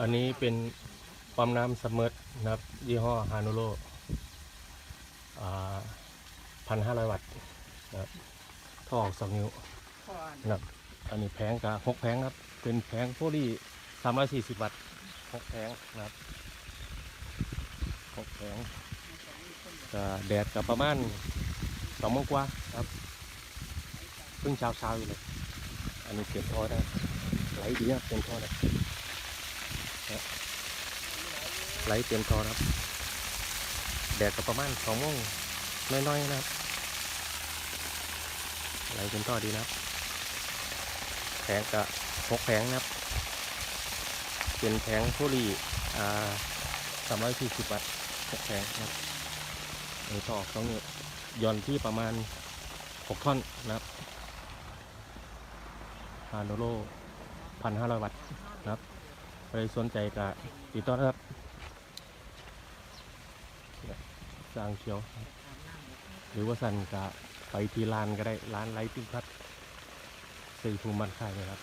อันนี้เป็นปั๊มน้ำซัมเมอร์นะครับ ยี่ห้อฮานุโรพันห้าร้อยวัตต์นะครับท่อออกสองนิ้วนะครับอันนี้แผงกับหกแผงครับ เป็นแผงโฟลี่สามร้อยสี่สิบวัตต์หกแผงนะครับหกแผงก็แดดกับประมาณสองโมงกว่าครับเพิ่งเช้าเช้าๆอยู่เลย อันนี้เก็บท่อได้ ดีครับเต็มท่อเลยไหลเตรียมท่อครับแดดก็ประมาณสองโมงน้อยๆนะครับไหลเต็มท่อดีนะครับแผงก็หกแผงนะครับ เป็นแผงโพลีอ่าสามร้อยสี่สิบวัตต์หกแผงนะครับอันนี้ต่อสองนิ้วย่อนที่ประมาณหกท่อนนะครับฮานโลพันห้าร้ อยวัตต์นะครับใครสนใจก็ติดต่อนะครับสร้างเชียว หรือว่าสันก็ไปที่ร้านก็ได้ร้านไลติ้งพัดสี่ภูมิมันค่ายเลยครับ